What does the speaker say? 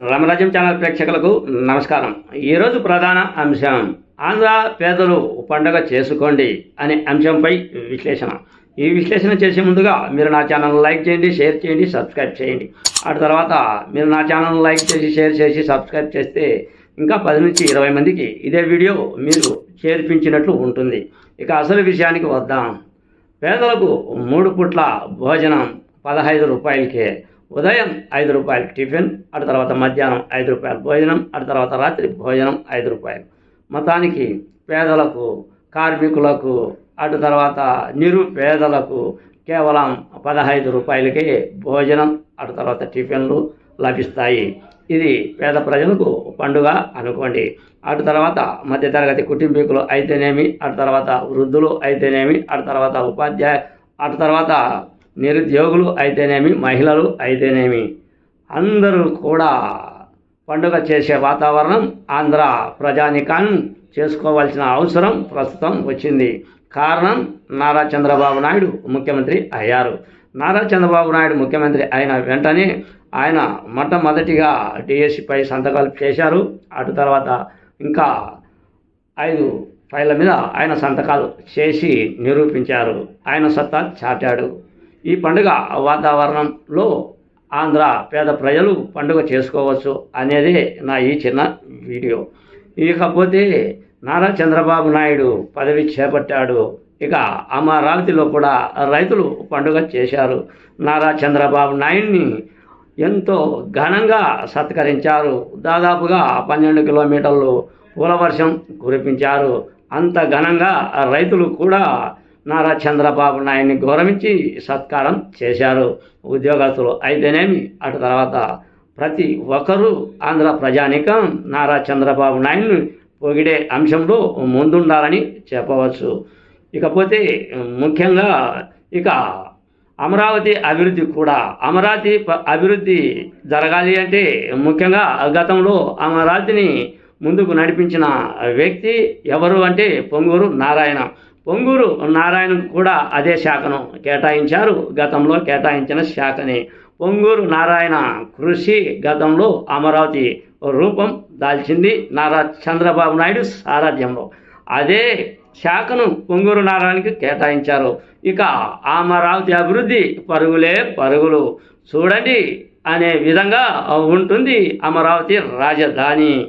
Ramarajyam channel ప్రేక్షకులకు నమస్కారం. ఈరోజు ప్రధాన అంశం ఆంధ్ర పేదలు పండగ చేసుకోండి అనే అంశంపై విశ్లేషణ. ఈ విశ్లేషణ చేసే ముందుగా మీరు నా ఛానల్ లైక్ చేయండి షేర్ చేయండి సబ్స్క్రైబ్ చేయండి. ఆ తర్వాత మీరు నా ఛానల్ లైక్ చేసి షేర్ చేసి సబ్స్క్రైబ్ చేస్తే ఇంకా పది నుంచి ఇరవై మందికి ఇదే వీడియో మీరు చేర్పించినట్లు ఉంటుంది. ఇక అసలు విషయానికి వద్దాం. పేదలకు మూడు పుట్ల భోజనం పదహైదు రూపాయలకే. ఉదయం ఐదు రూపాయలు టిఫిన్ అటు తర్వాత మధ్యాహ్నం ఐదు రూపాయలు భోజనం అటు తర్వాత రాత్రి భోజనం ఐదు రూపాయలు. మొత్తానికి పేదలకు కార్మికులకు అటు తర్వాత నిరుపేదలకు కేవలం పదహైదు రూపాయలకే భోజనం అటు తర్వాత టిఫిన్లు లభిస్తాయి. ఇది పేద ప్రజలకు పండుగ అనుకోండి. అటు తర్వాత మధ్యతరగతి కుటుంబీకులు అయితేనేమి అటు తర్వాత వృద్ధులు అయితేనేమి అటు తర్వాత ఉపాధ్యాయ అటు తర్వాత నిరుద్యోగులు అయితేనేమి మహిళలు అయితేనేమి. అందరూ కూడా పండుగ చేసే వాతావరణం ఆంధ్ర ప్రజానికాన్ని చేసుకోవాల్సిన అవసరం ప్రస్తుతం వచ్చింది. కారణం నారా చంద్రబాబు నాయుడు ముఖ్యమంత్రి అయ్యారు. నారా చంద్రబాబు నాయుడు ముఖ్యమంత్రి అయిన వెంటనే ఆయన మొట్టమొదటిగా డిఎస్సిపై సంతకాలు చేశారు. అటు తర్వాత ఇంకా ఐదు ఫైళ్ళ మీద ఆయన సంతకాలు చేసి నిరూపించారు. ఆయన సత్తా చాటాడు. ఈ పండుగ వాతావరణంలో ఆంధ్ర పేద ప్రజలు పండుగ చేసుకోవచ్చు అనేది నా ఈ చిన్న వీడియో. ఇకపోతే నారా చంద్రబాబు నాయుడు పదవి చేపట్టాడు. ఇక అమరావతిలో కూడా రైతులు పండుగ చేశారు. నారా చంద్రబాబు నాయుడిని ఎంతో ఘనంగా సత్కరించారు. దాదాపుగా పన్నెండు కిలోమీటర్లు పూలవర్షం కురిపించారు. అంత ఘనంగా రైతులు కూడా నారా చంద్రబాబు నాయుడిని గౌరవించి సత్కారం చేశారు ఉద్యోగస్తులు అయితేనేమి. అటు తర్వాత ప్రతి ఒక్కరూ ఆంధ్ర ప్రజానికం నారా చంద్రబాబు నాయుడిని పొగిడే అంశంలో ముందుండాలని చెప్పవచ్చు. ఇకపోతే ముఖ్యంగా ఇక అమరావతి అభివృద్ధి కూడా అమరావతి ప- అభివృద్ధి జరగాలి అంటే ముఖ్యంగా గతంలో అమరావతిని ముందుకు నడిపించిన వ్యక్తి ఎవరు అంటే పొంగూరు నారాయణ. పొంగూరు నారాయణ కూడా అదే శాఖను కేటాయించారు. గతంలో కేటాయించిన శాఖని. పొంగూరు నారాయణ కృషి గతంలో అమరావతి రూపం దాల్చింది నారా చంద్రబాబు నాయుడు సారథ్యంలో. అదే శాఖను పొంగూరు నారాయణకి కేటాయించారు. ఇక అమరావతి అభివృద్ధి పరుగులే పరుగులు. చూడండి అనే విధంగా ఉంటుంది అమరావతి రాజధాని.